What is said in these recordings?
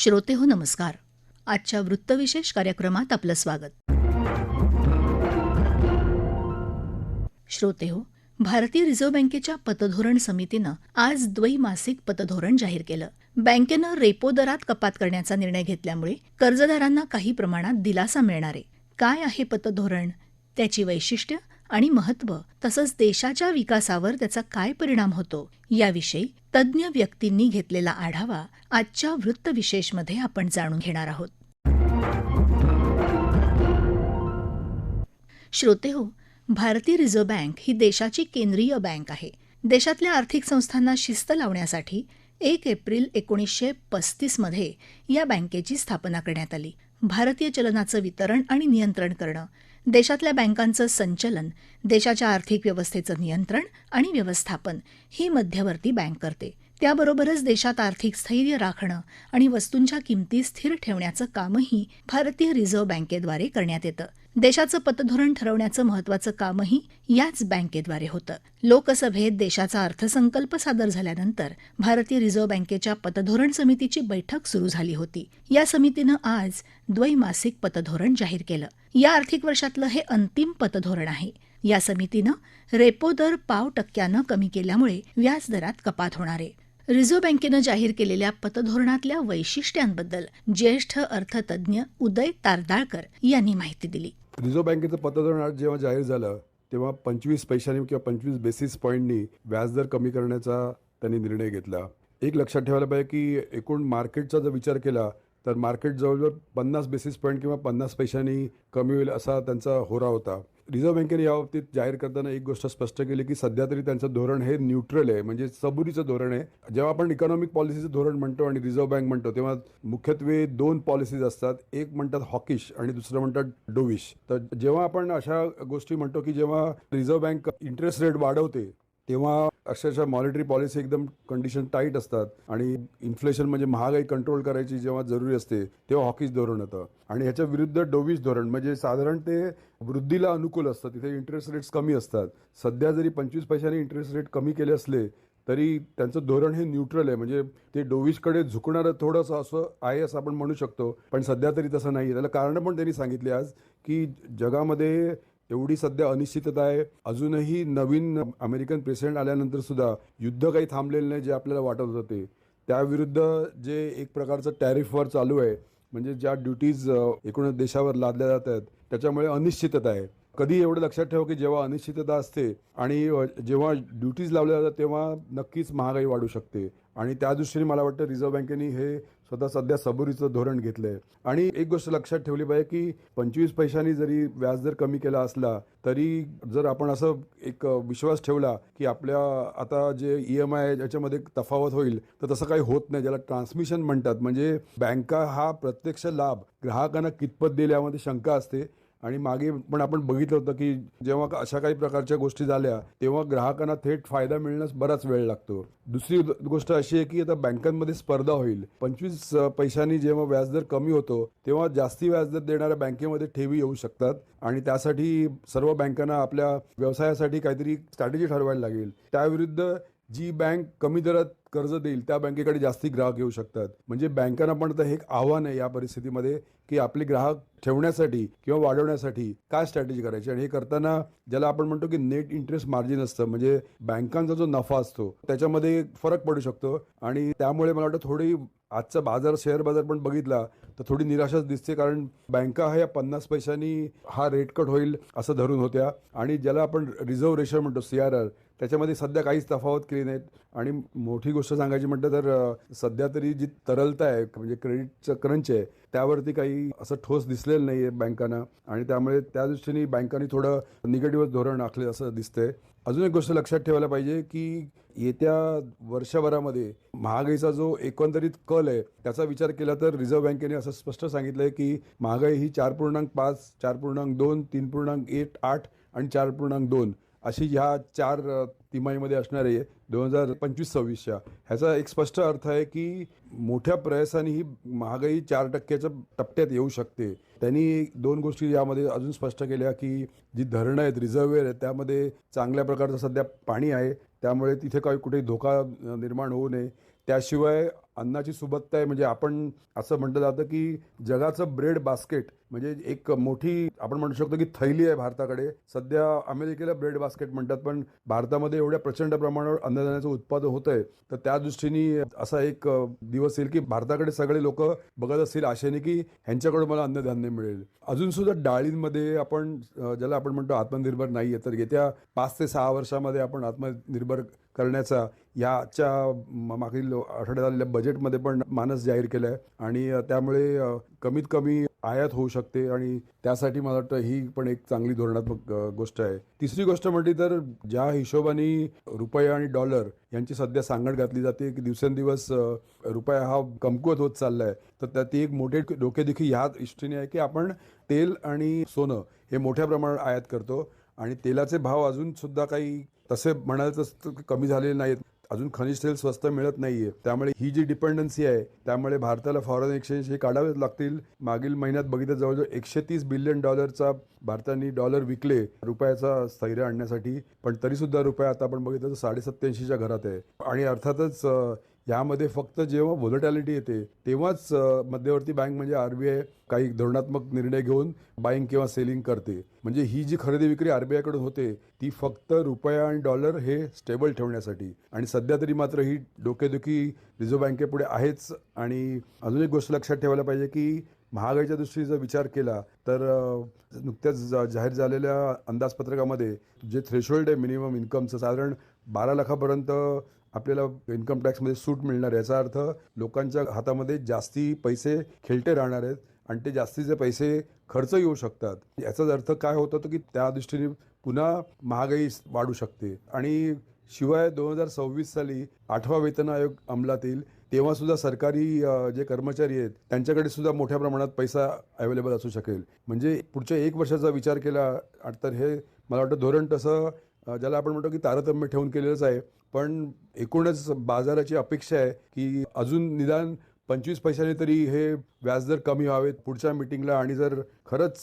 श्रोते हो नमस्कार. आजच्या वृत्तविशेष कार्यक्रमात आपलं स्वागत. श्रोते हो भारतीय रिझर्व्ह बँकेच्या पतधोरण समितीनं आज द्वैमासिक पतधोरण जाहीर केलं. बँकेनं रेपो दरात कपात करण्याचा निर्णय घेतल्यामुळे कर्जदारांना काही प्रमाणात दिलासा मिळणार आहे. काय आहे पतधोरण? त्याची वैशिष्ट्य? आणि महत्त्व तसंच देशाच्या विकासावर त्याचा काय परिणाम होतो याविषयी तज्ज्ञ व्यक्तींनी घेतलेला आढावा आजच्या वृत्तविशेषमध्ये आपण जाणून घेणार आहोत. श्रोते हो भारतीय रिझर्व्ह बँक ही देशाची केंद्रीय बँक आहे. देशातल्या आर्थिक संस्थांना शिस्त लावण्यासाठी एक एप्रिल एकोणीसशे पस्तीसमध्ये या बँकेची स्थापना करण्यात आली. भारतीय चलनाचं वितरण आणि नियंत्रण करणं देशातल्या बँकांचं संचलन देशाच्या आर्थिक व्यवस्थेचं नियंत्रण आणि व्यवस्थापन ही मध्यवर्ती बँक करते. त्याबरोबरच देशात आर्थिक स्थैर्य राखणं आणि वस्तूंच्या किमती स्थिर ठेवण्याचं कामही भारतीय रिझर्व्ह बँकेद्वारे करण्यात येतं. देशाचं पतधोरण ठरवण्याचं महत्वाचं कामही याच बँकेद्वारे होतं. लोकसभेत देशाचा अर्थसंकल्प सादर झाल्यानंतर भारतीय रिझर्व्ह बँकेच्या पतधोरण समितीची बैठक सुरू झाली होती. या समितीनं आज द्वैमासिक पतधोरण जाहीर केलं. या आर्थिक वर्षातलं हे अंतिम पतधोरण आहे. या समितीनं रेपो दर पाव टक्क्यानं कमी केल्यामुळे व्याजदरात कपात होणार आहे. रिझर्व्ह बँकेनं जाहीर केलेल्या पतधोरणातल्या वैशिष्ट्यांबद्दल ज्येष्ठ अर्थतज्ञ उदय तारदाळकर यांनी माहिती दिली. रिझर्व्ह बँकेचं पतधोरण जेव्हा जाहीर झालं तेव्हा पंचवीस पैशांनी किंवा पंचवीस बेसिस पॉईंटनी व्याजदर कमी करण्याचा त्यांनी निर्णय घेतला. एक लक्षात ठेवायला पाहिजे की एकूण मार्केटचा जर विचार केला तर मार्केट जवळजवळ पन्नास बेसिस पॉईंट किंवा पन्नास पैशांनी कमी होईल असा त्यांचा होरा होता. रिझर्व्ह बँकेने याबाबतीत जाहीर करताना एक गोष्ट स्पष्ट केली की सध्या तरी त्यांचं धोरण हे न्यूट्रल आहे. म्हणजे सबुरीचं धोरण आहे. जेव्हा आपण इकॉनॉमिक पॉलिसीचं धोरण म्हणतो आणि रिझर्व्ह बँक म्हणतो तेव्हा मुख्यत्वे दोन पॉलिसीज असतात. एक म्हणतात हॉकिश आणि दुसरं म्हणतात डोविश तर जेव्हा आपण अशा गोष्टी म्हणतो की जेव्हा रिझर्व्ह बँक इंटरेस्ट रेट वाढवते तेव्हा अक्षरशः मॉनिटरी पॉलिसी एकदम कंडिशन टाईट असतात आणि इन्फ्लेशन म्हणजे महागाई कंट्रोल करायची जेव्हा जरुरी असते तेव्हा हॉकीज धोरण होतं. आणि ह्याच्या विरुद्ध डोवीस धोरण म्हणजे साधारण ते वृद्धीला अनुकूल असतं. तिथे इंटरेस्ट रेट्स कमी असतात. सध्या जरी पंचवीस पैशांनी इंटरेस्ट रेट कमी केले असले तरी त्यांचं धोरण हे न्यूट्रल आहे. म्हणजे ते डोविशकडे झुकणारं थोडंसं असं आहे असं आपण म्हणू शकतो. पण सध्या तरी तसं नाही त्याला कारणं पण त्यांनी सांगितली आज की जगामध्ये एवढी सध्या अनिश्चितता आहे. अजूनही नवीन अमेरिकन प्रेसिडेंट आल्यानंतर सुद्धा युद्ध काही थांबलेलं नाही जे आपल्याला वाटत होतं ते. त्याविरुद्ध जे एक प्रकारचं टॅरिफवर चालू आहे म्हणजे ज्या ड्युटीज एकूण देशावर लादल्या जात आहेत त्याच्यामुळे अनिश्चितता आहे. कधी एवढं लक्षात ठेवा की जेव्हा अनिश्चितता असते आणि जेव्हा ड्युटीज लावल्या जातात तेव्हा नक्कीच महागाई वाढू शकते. आणि त्या दृष्टीने मला वाटतं रिझर्व्ह बँकेने हे स्वतः सध्या सबुरीचं धोरण घेतलंय. आणि एक गोष्ट लक्षात ठेवली पाहिजे की पंचवीस पैशांनी जरी व्याजदर कमी केला असला तरी जर आपण असं एक विश्वास ठेवला की आपल्या आता जे ई एम आय याच्यामध्ये तफावत होईल तर तसं काही होत नाही. ज्याला ट्रान्समिशन म्हणतात म्हणजे बँका हा प्रत्यक्ष लाभ ग्राहकांना कितपत दिल्यामध्ये शंका असते आणि मागे पण आपण बघितलं होतं की जेव्हा अशा काही प्रकारच्या गोष्टी झाल्या तेव्हा ग्राहकांना थेट फायदा मिळण्यास बराच वेळ लागतो. दुसरी गोष्ट अशी आहे की आता बँकांमध्ये स्पर्धा होईल. पंचवीस पैशांनी जेव्हा व्याजदर कमी होतो तेव्हा जास्ती व्याजदर देणाऱ्या बँकेमध्ये ठेवी येऊ शकतात आणि त्यासाठी सर्व बँकांना आपल्या व्यवसायासाठी काहीतरी स्ट्रॅटेजी ठरवायला लागेल. त्याविरुद्ध जी बँक कमी दरात कर्ज देईल त्या बँकेकडे जास्ती ग्राहक येऊ शकतात. म्हणजे बँकांना पण आता हे एक आव्हान आहे या परिस्थितीमध्ये की आपले ग्राहक ठेवण्यासाठी किंवा वाढवण्यासाठी काय स्ट्रॅटेजी करायची? आणि हे करताना ज्याला आपण म्हणतो की नेट इंटरेस्ट मार्जिन असतं म्हणजे बँकांचा जो नफा असतो त्याच्यामध्ये फरक पडू शकतो. आणि त्यामुळे मला वाटतं थोडी आजचा बाजार शेअर बाजार पण बघितला तर थोडी निराशाच दिसते कारण बँका ह्या पन्नास पैशांनी हा रेट कट होईल असं धरून होत्या. आणि ज्याला आपण रिझर्व्ह रेशन म्हणतो सी आर आर त्याच्यामध्ये सध्या काहीच तफावत केली नाहीत. आणि मोठी गोष्ट सांगायची म्हटलं तर सध्या तरी जी तरलता आहे म्हणजे क्रेडिटचं क्रंच आहे त्यावरती काही असं ठोस दिसलेलं नाही आहे बँकांना. आणि त्यामुळे त्या दृष्टीने बँकांनी थोडं निगेटिव्ह धोरण आखले असं दिसतंय. अजून एक गोष्ट लक्षात ठेवायला पाहिजे की येत्या वर्षभरामध्ये महागाईचा जो एकंदरीत कल आहे त्याचा विचार केला तर रिझर्व्ह बँकेने असं स्पष्ट सांगितलं आहे की महागाई ही चार पूर्णांक पाच चार पूर्णांक दोन तीन पूर्णांक एक आठ आणि चार पूर्णांक दोन अशी ह्या चार तिमाहीमध्ये असणारी आहे दोन हजार पंचवीस सव्वीसच्या. ह्याचा एक स्पष्ट अर्थ आहे की मोठ्या प्रयासाने ही महागाई चार टक्क्याच्या टप्प्यात येऊ शकते. त्यांनी दोन गोष्टी यामध्ये अजून स्पष्ट केल्या की जी धरणं आहेत रिझर्वेअर आहेत त्यामध्ये चांगल्या प्रकारचं सध्या पाणी आहे. त्यामुळे तिथे काही कुठे धोका निर्माण होऊ नये. त्याशिवाय अन्नाची सुबत्ता आहे. म्हणजे आपण असं म्हटलं जातं की जगाचं ब्रेड बास्केट म्हणजे एक मोठी आपण म्हणू शकतो की थैली आहे भारताकडे. सध्या अमेरिकेला ब्रेड बास्केट म्हणतात पण भारतामध्ये एवढ्या प्रचंड प्रमाणावर अन्नधान्याचं उत्पादन होत आहे तर त्या दृष्टीने असा एक दिवस येईल की भारताकडे सगळे लोक बघत असतील आशेने की ह्यांच्याकडून मला अन्नधान्य मिळेल. अजून सुद्धा डाळींमध्ये आपण ज्याला आपण म्हणतो आत्मनिर्भर नाही आहे तर येत्या पाच ते सहा वर्षामध्ये आपण आत्मनिर्भर करण्याचा याच्या मागील आठवड्यात आलेल्या बजेटमध्ये पण मानस जाहीर केलं आहे आणि त्यामुळे कमीत कमी आयात होऊ शकते आणि त्यासाठी मला वाटतं ही पण एक चांगली धोरणात्मक गोष्ट आहे. तिसरी गोष्ट म्हटली तर ज्या हिशोबाने रुपया आणि डॉलर यांची सध्या सांगड घातली जाते की दिवसेंदिवस रुपया हा कमकुवत होत चाललाय तर त्या ती एक मोठे डोकेदुखी ह्या दृष्टीने आहे की आपण तेल आणि सोनं हे मोठ्या प्रमाणात आयात करतो आणि तेलाचे भाव अजून सुद्धा काही तसे म्हणायचं कमी झालेले नाहीत. अजून खनिज तेल स्वस्त मिळत नाहीये. त्यामुळे ही जी डिपेंडन्सी आहे त्यामुळे भारताला फॉरेन एक्सचेंज हे काढावेच लागतील. मागील महिन्यात बघितलं जवळजवळ एकशे तीस बिलियन डॉलरचा भारताने डॉलर विकले रुपयाचा स्थैर्य आणण्यासाठी. पण तरी सुद्धा रुपया आता आपण बघितलं तर साडेसत्याऐंशीच्या घरात आहे. आणि अर्थातच यामध्ये फक्त जेव्हा व्होलटॅलिटी येते तेव्हाच मध्यवर्ती बँक म्हणजे आरबीआय काही धोरणात्मक निर्णय घेऊन बाईंग किंवा सेलिंग करते. म्हणजे ही जी खरेदी विक्री आरबीआयकडून होते ती फक्त रुपया आणि डॉलर हे स्टेबल ठेवण्यासाठी. आणि सध्या तरी मात्र ही डोकेदुखी रिझर्व्ह बँकेपुढे आहेच. आणि अजून एक गोष्ट लक्षात ठेवायला पाहिजे की महागाईच्या दृष्टीने जर विचार केला तर नुकत्याच जा- जाहीर झालेल्या अंदाजपत्रकामध्ये जे थ्रेशोल्ड आहे मिनिमम इन्कमचं साधारण बारा लाखापर्यंत आपल्याला इन्कम टॅक्समध्ये सूट मिळणार याचा अर्थ लोकांच्या हातामध्ये जास्ती पैसे खेळते राहणार आहेत आणि ते जास्तीचे पैसे खर्च येऊ शकतात. याचाच अर्थ काय होतं की त्या दृष्टीने पुन्हा महागाई वाढू शकते. आणि शिवाय दोन हजार सव्वीस साली आठवा वेतन आयोग अंमलात येईल तेव्हा सुद्धा सरकारी जे कर्मचारी आहेत त्यांच्याकडे सुद्धा मोठ्या प्रमाणात पैसा अवेलेबल असू शकेल. म्हणजे पुढच्या एक वर्षाचा विचार केला तर हे मला वाटतं धोरण तसं ज्याला आपण म्हणतो की तारतम्य ठेवून केलेलंच आहे. पण एकूणच बाजाराची अपेक्षा आहे की अजून निदान पंचवीस पैशाने तरी हे व्याजदर कमी व्हावेत. पुढच्या मिटिंगला आणि जर खरंच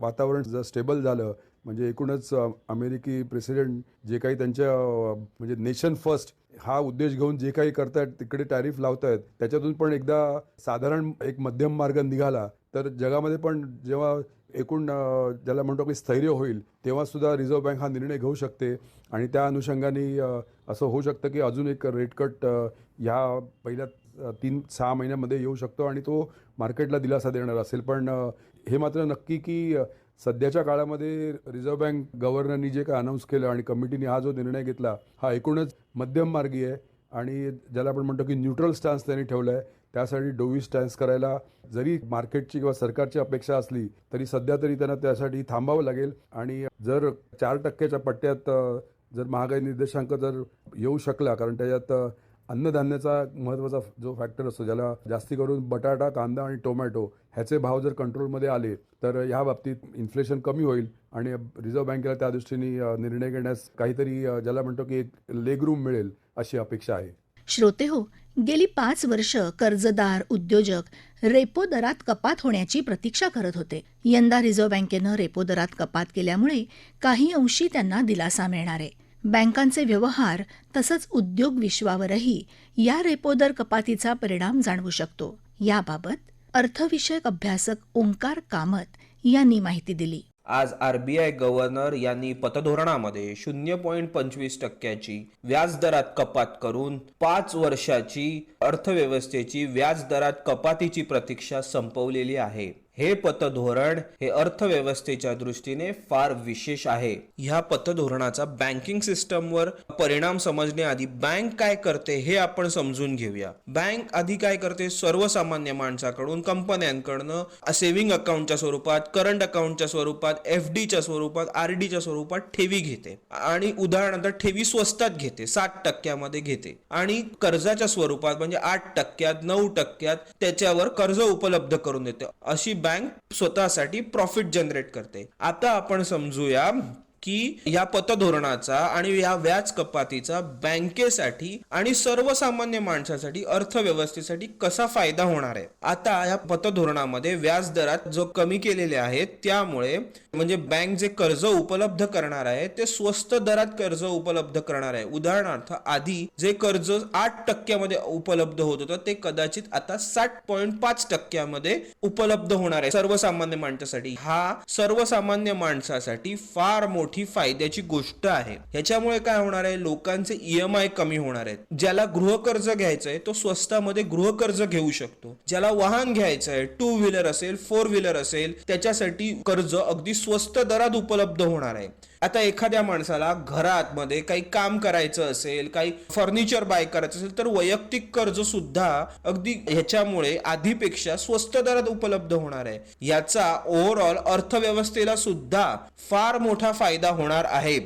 वातावरण जर स्टेबल झालं म्हणजे एकूणच अमेरिकी प्रेसिडेंट जे काही त्यांच्या म्हणजे नेशन फर्स्ट हा उद्देश घेऊन जे काही करतायत तिकडे टॅरिफ लावतायत त्याच्यातून पण एकदा साधारण एक मध्यम मार्ग निघाला तर जगामध्ये पण जेव्हा एकूण ज्याला म्हणतो की स्थैर्य होईल तेव्हासुद्धा रिझर्व्ह बँक हा निर्णय घेऊ शकते. आणि त्या अनुषंगाने असं होऊ शकतं की अजून एक रेट कट ह्या पहिल्या तीन सहा महिन्यामध्ये येऊ शकतो आणि तो मार्केटला दिलासा देणार असेल. पण हे मात्र नक्की की सध्याच्या काळामध्ये रिझर्व्ह बँक गव्हर्नरनी जे काय अनाऊन्स केलं आणि कमिटीने हा जो निर्णय घेतला हा एकूणच मध्यम मार्गी आहे. आणि ज्याला आपण म्हणतो की न्यूट्रल स्टान्स त्यांनी ठेवला आहे त्यासाठी डोवी स्टॅन्स करायला जरी मार्केटची किंवा सरकारची अपेक्षा असली तरी सध्या तरी त्यांना त्यासाठी थांबावं लागेल. आणि जर चार टक्क्याच्या पट्ट्यात जर महागाई निर्देशांक जर येऊ शकला कारण त्याच्यात अन्नधान्याचा महत्त्वाचा जो फॅक्टर असतो ज्याला जास्ती करून बटाटा कांदा आणि टोमॅटो ह्याचे भाव जर कंट्रोलमध्ये आले तर ह्या बाबतीत इन्फ्लेशन कमी होईल. आणि रिझर्व्ह बँकेला त्या दृष्टीने निर्णय घेण्यास काहीतरी ज्याला म्हणतो की एक लेग रूम मिळेल अशी अपेक्षा आहे. श्रोते हो गेली पाच वर्ष कर्जदार उद्योजक रेपो दरात कपात होण्याची प्रतीक्षा करत होते. यंदा रिझर्व्ह बँकेनं रेपो दरात कपात केल्यामुळे काही अंशी त्यांना दिलासा मिळणार आहे. बँकांचे व्यवहार तसंच उद्योग विश्वावरही या रेपो दर कपातीचा परिणाम जाणवू शकतो. याबाबत अर्थविषयक अभ्यासक ओंकार कामत यांनी माहिती दिली. आज आरबीआय गव्हर्नर यांनी पतधोरणामध्ये शून्य पॉईंट पंचवीस टक्क्याची व्याजदरात कपात करून पाच वर्षाची अर्थव्यवस्थेची व्याजदरात कपातीची प्रतीक्षा संपवलेली आहे. हे पतधोरण हे अर्थव्यवस्थेच्या दृष्टीने फार विशेष आहे. ह्या पतधोरणाचा बँकिंग सिस्टमवर परिणाम समजण्याआधी बँक काय करते हे आपण समजून घेऊया. बँक आधी काय करते? सर्वसामान्य माणसाकडून कंपन्यांकडनं सेव्हिंग अकाउंटच्या स्वरूपात करंट अकाउंटच्या स्वरूपात एफ डीच्या स्वरूपात आर डीच्या स्वरूपात ठेवी घेते. आणि उदाहरणार्थ ठेवी स्वस्तात घेते सात टक्क्यामध्ये घेते. आणि कर्जाच्या स्वरूपात म्हणजे आठ टक्क्यात नऊ टक्क्यात त्याच्यावर कर्ज उपलब्ध करून देते. अशी बँक बँक स्वतःसाठी प्रॉफिट जनरेट करते. आता आपण समजूया की या पतधोरणाचा आणि या व्याज कपातीचा बँकेसाठी आणि सर्वसामान्य माणसासाठी अर्थव्यवस्थेसाठी कसा फायदा होणार आहे? आता या पतधोरणामध्ये व्याज दरात जो कमी केलेले आहेत त्यामुळे म्हणजे बँक जे कर्ज उपलब्ध करणार आहे ते स्वस्त दरात कर्ज उपलब्ध करणार आहे. उदाहरणार्थ आधी जे कर्ज आठ टक्क्यामध्ये उपलब्ध होत होतं ते कदाचित आता साठ पॉईंट पाच टक्क्यामध्ये उपलब्ध होणार आहे. सर्वसामान्य माणसासाठी. हा सर्वसामान्य माणसासाठी फार मोठी फायद्याची गोष्ट आहे. ह्याच्यामुळे काय होणार आहे? लोकांचे ईएमआय कमी होणार आहेत. ज्याला गृहकर्ज घ्यायचंय तो स्वस्तामध्ये गृहकर्ज घेऊ शकतो. ज्याला वाहन घ्यायचं आहे टू व्हीलर असेल फोर व्हीलर असेल त्याच्यासाठी कर्ज अगदी स्वस्त दरात उपलब्ध होणार आहे. आता एखाद्या माणसाला घरात मध्ये काही काम करायचं असेल काही फर्निचर बाय करायचं असेल तर वैयक्तिक कर्ज सुद्धा अगदी ह्याच्यामुळे आधीपेक्षा स्वस्त दरात उपलब्ध होणार आहे. याचा ओव्हरऑल अर्थव्यवस्थेला सुद्धा फार मोठा फायदा होणार आहे.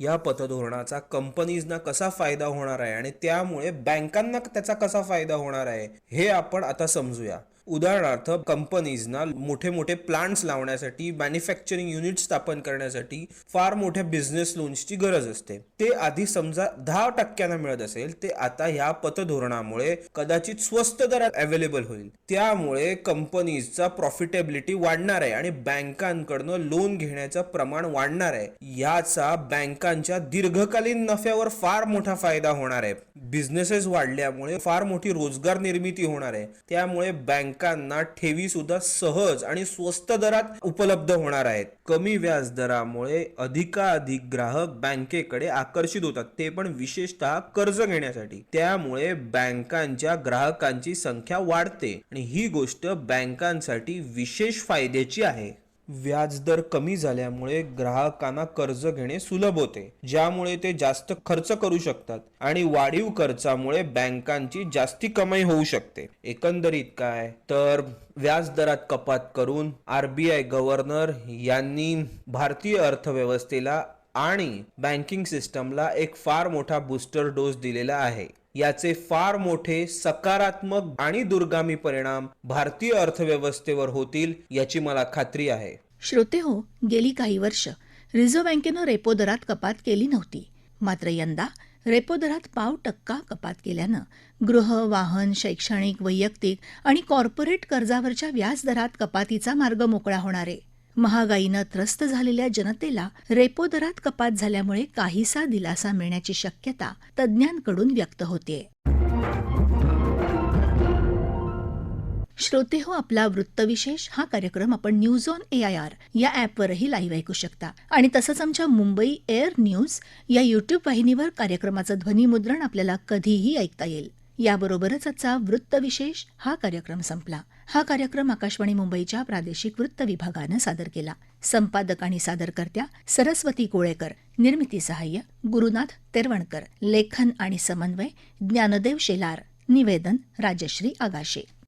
या पतधोरणाचा कंपनीजना कसा फायदा होणार आहे आणि त्यामुळे बँकांना त्याचा कसा फायदा होणार आहे हे आपण आता समजूया. उदाहरणार्थ कंपनीजना मोठे मोठे प्लांट्स लावण्यासाठी मॅन्युफॅक्चरिंग युनिट स्थापन करण्यासाठी फार मोठ्या बिझनेस लोन्सची गरज असते. ते आधी समजा दहा टक्क्यांना मिळत असेल ते आता ह्या पतधोरणामुळे कदाचित स्वस्त दरात अवेलेबल होईल. त्यामुळे कंपनीजचा प्रॉफिटेबिलिटी वाढणार आहे आणि बँकांकडनं लोन घेण्याचं प्रमाण वाढणार आहे. याचा बँकांच्या दीर्घकालीन नफ्यावर फार मोठा फायदा होणार आहे. बिझनेसेस वाढल्यामुळे फार मोठी रोजगार निर्मिती होणार आहे. त्यामुळे बँक बँकांना ठेवी सुद्धा सहज आणि स्वस्त दरात उपलब्ध होणार आहेत. कमी व्याज दरामुळे अधिकाधिक ग्राहक बँकेकडे आकर्षित होतात. ते पण विशेषतः कर्ज घेण्यासाठी. त्यामुळे बँकांच्या ग्राहकांची संख्या वाढते आणि ही गोष्ट बँकांसाठी विशेष फायद्याची आहे. व्याजदर कमी झाल्यामुळे ग्राहकांना कर्ज घेणे सुलभ होते ज्यामुळे ते जास्त खर्च करू शकतात आणि वाढीव खर्चामुळे बँकांची जास्ती कमाई होऊ शकते. एकंदरीत काय? तर व्याजदरात कपात करून आरबीआय गव्हर्नर यांनी भारतीय अर्थव्यवस्थेला आणि बँकिंग सिस्टमला एक फार मोठा बूस्टर डोस दिलेला आहे. याचे फार मोठे सकारात्मक आणि दुर्गामी परिणाम भारतीय अर्थव्यवस्थेवर होतील याची मला खात्री आहे. श्रोते हो गेली काही वर्ष रिझर्व्ह बँकेनं रेपो दरात कपात केली नव्हती. मात्र यंदा रेपो दरात पाव टक्का कपात केल्यानं गृह वाहन शैक्षणिक वैयक्तिक आणि कॉर्पोरेट कर्जावरच्या व्याज दरात कपातीचा मार्ग मोकळा होणार आहे. महागाईनं त्रस्त झालेल्या जनतेला रेपो दरात कपात झाल्यामुळे काहीसा दिलासा मिळण्याची शक्यता तज्ज्ञांकडून व्यक्त होतेय श्रोते हो आपला वृत्तविशेष हा कार्यक्रम आपण news on A I R या ॲपवरही लाईव्ह ऐकू शकता. आणि तसंच आमच्या मुंबई एअर न्यूज या यूट्यूब वाहिनीवर कार्यक्रमाचं ध्वनिमुद्रण आपल्याला कधीही ऐकता येईल. याबरोबरच आजचा वृत्तविशेष हा कार्यक्रम संपला. हा कार्यक्रम आकाशवाणी मुंबईच्या प्रादेशिक वृत्त विभागानं सादर केला. संपादक आणि सादरकर्त्या सरस्वती कोळेकर निर्मिती सहाय्य गुरुनाथ तेरवणकर लेखन आणि समन्वय ज्ञानदेव शेलार निवेदन राजश्री आगाशे.